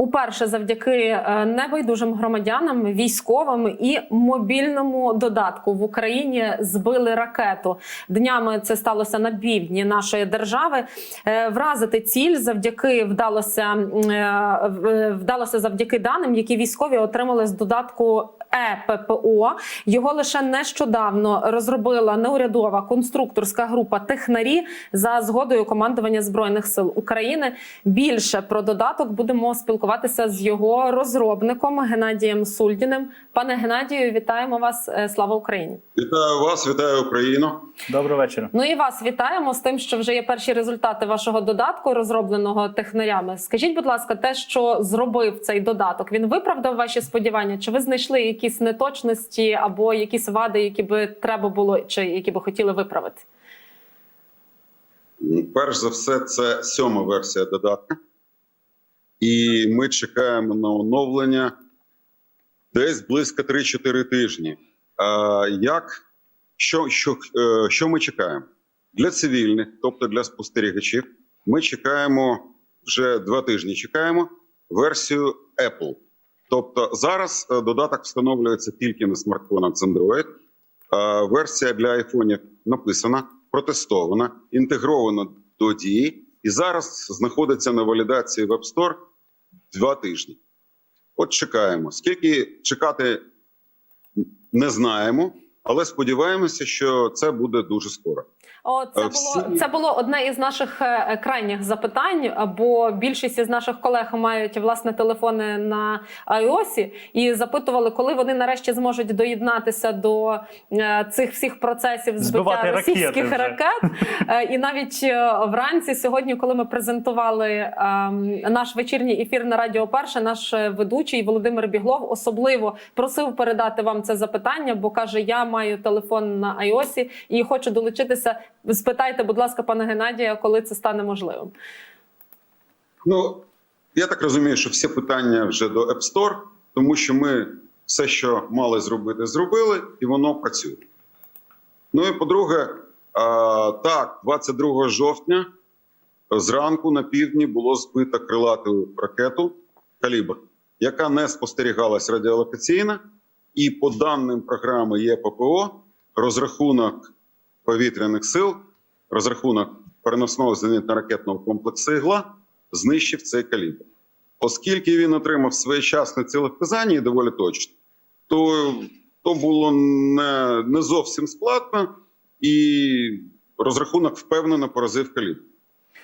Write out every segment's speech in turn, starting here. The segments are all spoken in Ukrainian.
Уперше завдяки е, небайдужим громадянам, військовим і мобільному додатку в Україні збили ракету. Днями це сталося на півдні нашої держави. Е, Вразити ціль завдяки вдалося е, вдалося завдяки даним, які військові отримали з додатку. ЕППО його лише нещодавно розробила неурядова конструкторська група технарі за згодою командування збройних сил України. Більше про додаток будемо спілкуватися з його розробником Геннадієм Сульдіним. Пане Геннадію, вітаємо вас! Е, Слава Україні! Вітаю вас, вітаю Україну. Доброго вечора. Ну і вас вітаємо з тим, що вже є перші результати вашого додатку, розробленого технарями. Скажіть, будь ласка, те, що зробив цей додаток, він виправдав ваші сподівання? Чи ви знайшли якісь неточності або якісь вади, які би треба було, чи які би хотіли виправити? Перш за все, це сьома версія додатка, і ми чекаємо на оновлення десь близько 3-4 тижні. Як що, що, е, що ми чекаємо? Для цивільних, тобто для спостерігачів, ми чекаємо вже два тижні. Чекаємо версію Apple. Тобто зараз е, додаток встановлюється тільки на смартфонах з Android. Е, Версія для айфонів написана, протестована, інтегрована до дії, і зараз знаходиться на валідації в App Store два тижні. От чекаємо. Скільки чекати не знаємо, але сподіваємося, що це буде дуже скоро. О, це Е, було це було одне із наших е, крайніх запитань. Бо більшість із наших колег мають власне телефони на iOS і запитували, коли вони нарешті зможуть доєднатися до е, цих всіх процесів збиття Збивати російських ракет. Е, І навіть е, вранці сьогодні, коли ми презентували ем, наш вечірній ефір на Радіо Перше, наш е, ведучий Володимир Біглов особливо просив передати вам це запитання, бо каже: Я маю телефон на iOS і хочу долучитися. Спитайте, будь ласка, пане Геннадія, коли це стане можливим. Ну, я так розумію, що всі питання вже до App Store, тому що ми все, що мали зробити, зробили, і воно працює. Ну і по-друге, так, 22 жовтня зранку на півдні було збито крилату ракету калібр, яка не спостерігалась радіолокаційно, і по даним програми ЄППО, розрахунок повітряних сил, розрахунок переносного зенітно-ракетного комплексу ігла знищив цей калібр. Оскільки він отримав своєчасне цілевказання і доволі точно, то, то було не, не зовсім складно, і розрахунок впевнено поразив калібр.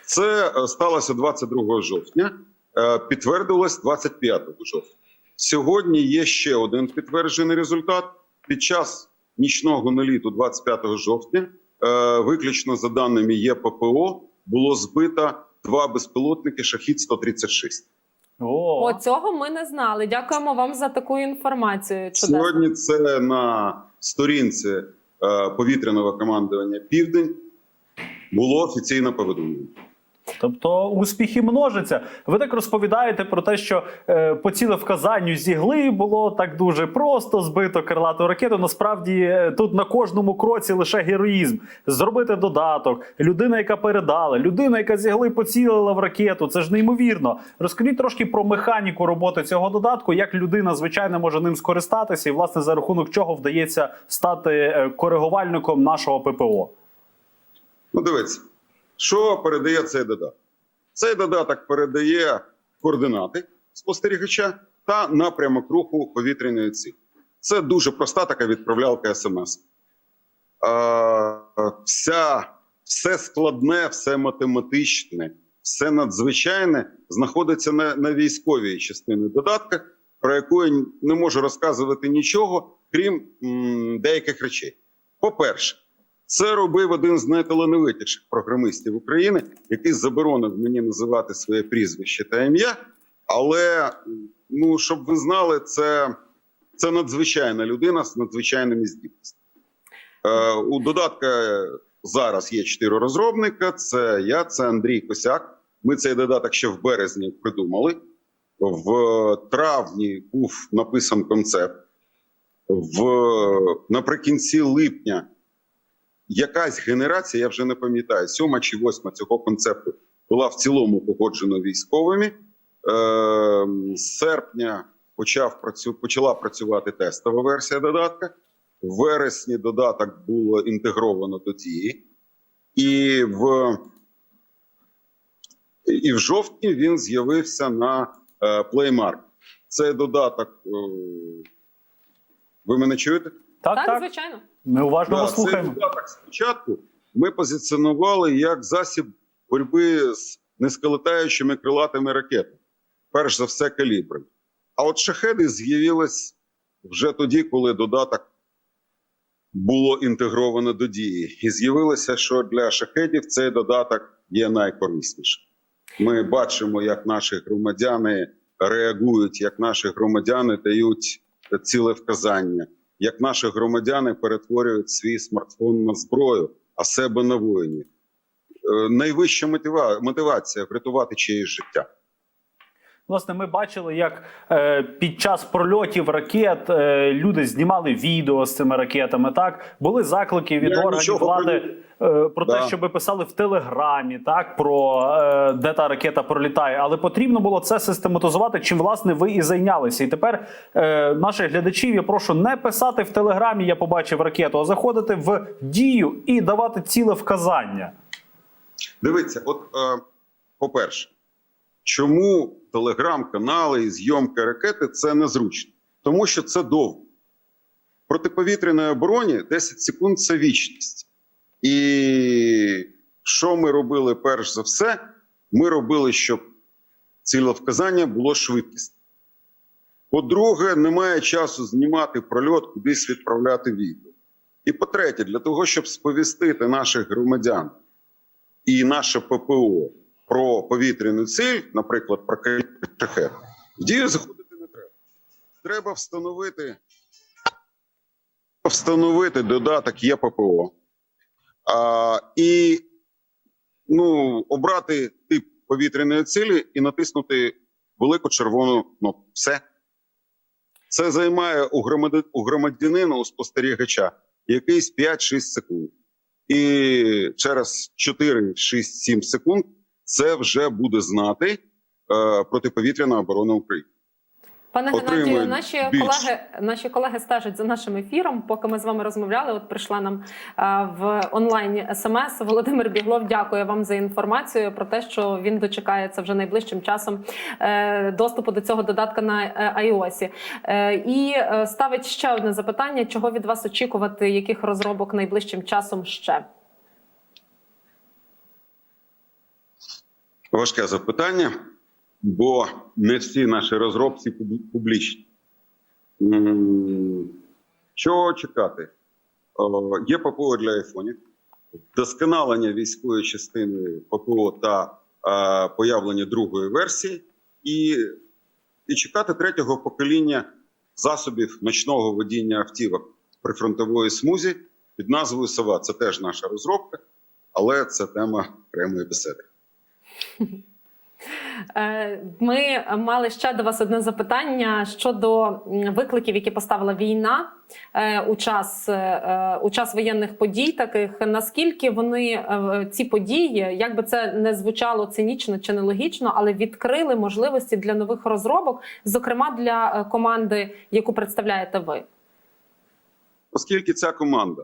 Це е, сталося 22 жовтня, е, підтвердилось 25 жовтня. Сьогодні є ще один підтверджений результат. Під час нічного наліту 25 жовтня, е, виключно за даними ЄППО, було збито два безпілотники Шахід 136 О, О, цього ми не знали. Дякуємо вам за таку інформацію. Чудесно. Сьогодні це на сторінці е, повітряного командування Південь було офіційно повідомлено. Тобто успіхи множаться. Ви так розповідаєте про те, що е, по цілевказанню зігли було так дуже просто збито крилату ракету. Насправді е, тут на кожному кроці лише героїзм. Зробити додаток, людина, яка передала, людина, яка зігли поцілила в ракету. Це ж неймовірно. Розкажіть трошки про механіку роботи цього додатку, як людина звичайно може ним скористатися, і власне за рахунок чого вдається стати е, коригувальником нашого ППО. Ну, дивіться, що передає цей додаток? Цей додаток передає координати спостерігача та напрямок руху повітряної цілі. Це дуже проста така відправлялка смс. Вся, все складне, все математичне, все надзвичайне знаходиться на, на військовій частині додатка, про яку я не можу розказувати нічого, крім м, деяких речей. По-перше, це робив один з найталановитіших програмистів України, який заборонив мені називати своє прізвище та ім'я. Але ну щоб ви знали, це, це надзвичайна людина з надзвичайними здібностями. Е, у додатка зараз є чотири розробника: це я, це Андрій Косяк. Ми цей додаток ще в березні придумали. В травні був написан концепт. В наприкінці липня якась генерація, я вже не пам'ятаю, сьома чи восьма цього концепту була в цілому погоджена військовими. з серпня почав працю, почала працювати тестова версія додатка. В вересні додаток було інтегровано до дії, і в, і в жовтні він з'явився на е, Play Це додаток. е, ви мене чуєте? Так, Так, так. звичайно. Ми уважно Да, вас слухаємо. спочатку ми позиціонували як засіб боротьби з низьколетаючими крилатими ракетами. Перш за все, калібри. А от шахеди з'явились вже тоді, коли додаток було інтегровано до дії. І з'явилося, що для шахедів цей додаток є найкориснішим. Ми бачимо, як наші громадяни реагують, як наші громадяни дають ціле вказання, як наші громадяни перетворюють свій смартфон на зброю, а себе на воїнів. Е, Найвища мотива- мотивація врятувати чиєсь життя. Власне, ми бачили, як е, під час прольотів ракет е, люди знімали відео з цими ракетами. Так були заклики від Я органів нічого влади е, про те, Да. щоб писали в телеграмі, так про е, де та ракета пролітає. Але потрібно було це систематизувати. Чим власне ви і зайнялися. І тепер е, наших глядачів я прошу не писати в телеграмі. Я побачив ракету, а заходити в дію і давати ціле вказання. Дивіться, от, е, по-перше, чому телеграм-канали і зйомка ракети це незручно? Тому що це довго. В протиповітряній обороні 10 секунд це вічність. І що ми робили перш за все? Ми робили, щоб цілевказання було швидкісне. По-друге, немає часу знімати прольот, кудись відправляти відео. І по-третє, для того, щоб сповістити наших громадян і наше ППО про повітряну ціль, наприклад, про шахет, в дію заходити не треба. Треба встановити, встановити додаток є ППО а, і ну, обрати тип повітряної цілі і натиснути велику червону кнопку. Все. Це займає у, громади, у громадянина, у спостерігача якийсь 5-6 секунд. І через 4, 6, 7 секунд це вже буде знати е, протиповітряна оборона України. Пане Геннадію, наші більше. колеги, наші колеги стежать за нашим ефіром. Поки ми з вами розмовляли, от прийшла нам е, в онлайні смс. Володимир Біглов, дякую вам за інформацію про те, що він дочекається вже найближчим часом е, доступу до цього додатка на е, iOS. Е, І ставить ще одне запитання: чого від вас очікувати, яких розробок найближчим часом ще? Важке запитання, бо не всі наші розробці публічні. Чого чекати? Є ППО для айфонів, досконалення військової частини ППО та появлення другої версії, і, і чекати третього покоління засобів ночного водіння автівок при фронтової смузі під назвою Сова. Це теж наша розробка, але це тема окремої бесіди. Е, Ми мали ще до вас одне запитання щодо викликів, які поставила війна е, у час, е, у час воєнних подій. Таких наскільки вони ці події, як би це не звучало цинічно чи нелогічно, але відкрили можливості для нових розробок, зокрема для команди, яку представляєте ви. Оскільки ця команда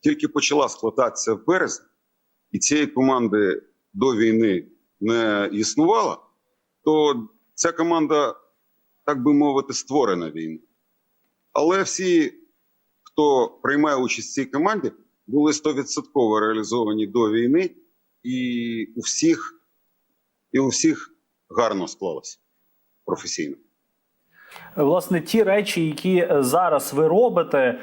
тільки почала складатися в березні, і цієї команди до війни не існувало, то ця команда, так би мовити, створена війна. Але всі, хто приймає участь в цій команді, були 100% реалізовані до війни, і у всіх, і у всіх гарно склалося професійно. Власне, ті речі, які е, зараз ви робите.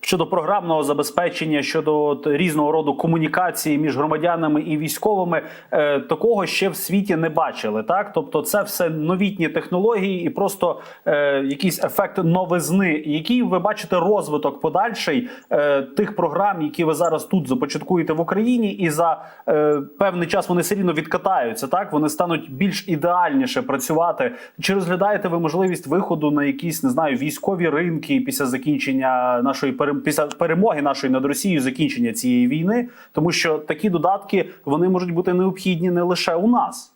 Щодо програмного забезпечення, щодо от різного роду комунікації між громадянами і військовими, е, такого ще в світі не бачили. Так, тобто, це все новітні технології і просто е, якийсь ефект новизни. Який ви бачите розвиток подальший е, тих програм, які ви зараз тут започаткуєте в Україні, і за е, певний час вони все рівно відкатаються. Так вони стануть більш ідеальніше працювати. Чи розглядаєте ви можливість виходу на якісь не знаю військові ринки після закінчення нашої пере- після перемоги нашої над Росією, закінчення цієї війни, тому що такі додатки вони можуть бути необхідні не лише у нас.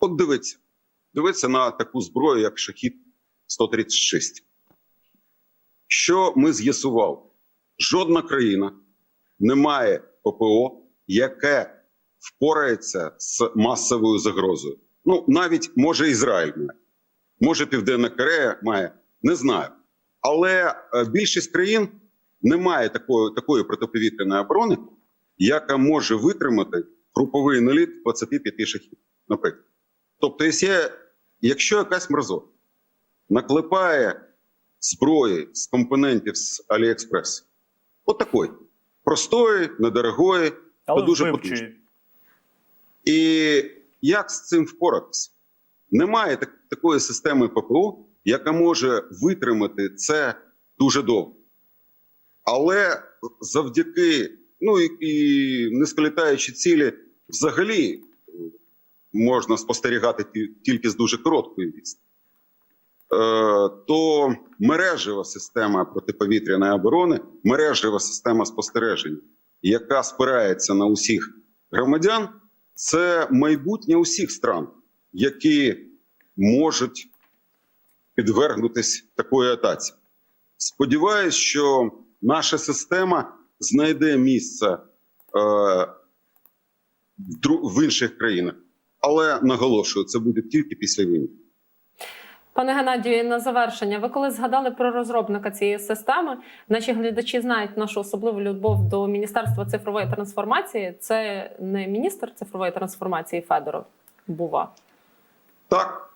От дивіться, дивіться на таку зброю, як Шахід 136. Що ми з'ясували? Жодна країна не має ППО, яке впорається з масовою загрозою. Ну, навіть може Ізраїль має, може Південна Корея має, не знаю. Але е, більшість країн не має такої, такої протиповітряної оборони, яка може витримати груповий наліт 25 шахів, наприклад. Тобто, якщо, якась мразота наклепає зброї з компонентів з Аліекспрес, от такої, простої, недорогої, Але дуже потужної. І як з цим впоратися? Немає так, такої системи ППО, яка може витримати це дуже довго. Але завдяки ну і, і низьколітаючі цілі взагалі е, можна спостерігати тільки з дуже короткої відстані. Е, то мережева система протиповітряної оборони, мережева система спостереження, яка спирається на усіх громадян, це майбутнє усіх стран, які можуть підвергнутись такої атаці. Сподіваюсь, що наша система знайде місце е, в, в інших країнах, але наголошую, це буде тільки після війни. Пане Геннадію, на завершення, ви коли згадали про розробника цієї системи, наші глядачі знають нашу особливу любов до Міністерства цифрової трансформації. Це не міністр цифрової трансформації Федоров бува. Так,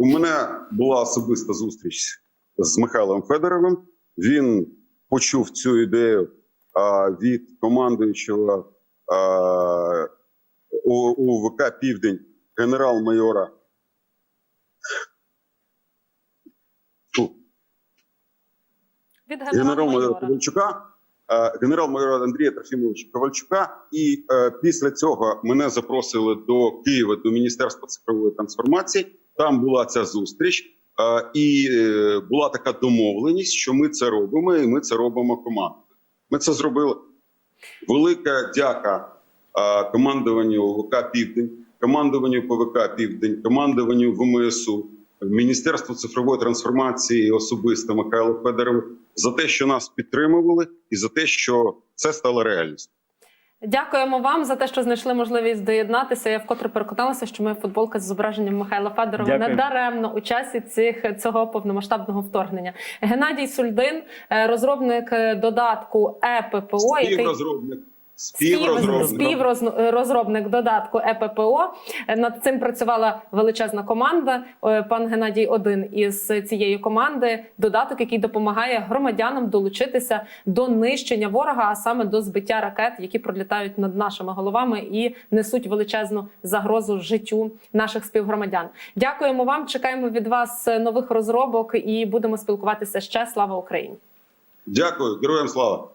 у мене була особиста зустріч з Михайлом Федоровим. Він почув цю ідею а, від командуючого а, у, УВК Південь генерал-майора. Від генерал-майора. Ковальчука, генерал-майора Андрія Трофімовича Ковальчука. І е, після цього мене запросили до Києва до Міністерства цифрової трансформації. Там була ця зустріч, і е, була така домовленість, що ми це робимо, і ми це робимо командою. Ми це зробили. Велика дяка командуванню ОВК Південь, командуванню ПВК Південь, командуванню ВМСУ, Міністерству цифрової трансформації особисто Михайлу Федорову за те, що нас підтримували, і за те, що це стало реальністю. Дякуємо вам за те, що знайшли можливість доєднатися. Я вкотре переконалася, що моя футболка з зображенням Михайла Федорова не даремно у часі цих цього повномасштабного вторгнення. Геннадій Сульдин, е, розробник е, додатку ЕППО, який Співрозробник. Співрозробник, Співрозробник. співрозробник додатку ЕППО. Над цим працювала величезна команда. Е, Пан Геннадій один із цієї команди. Додаток, який допомагає громадянам долучитися до нищення ворога, а саме до збиття ракет, які пролітають над нашими головами і несуть величезну загрозу життю наших співгромадян. Дякуємо вам. Чекаємо від вас нових розробок і будемо спілкуватися ще. Слава Україні! Дякую, героям слава.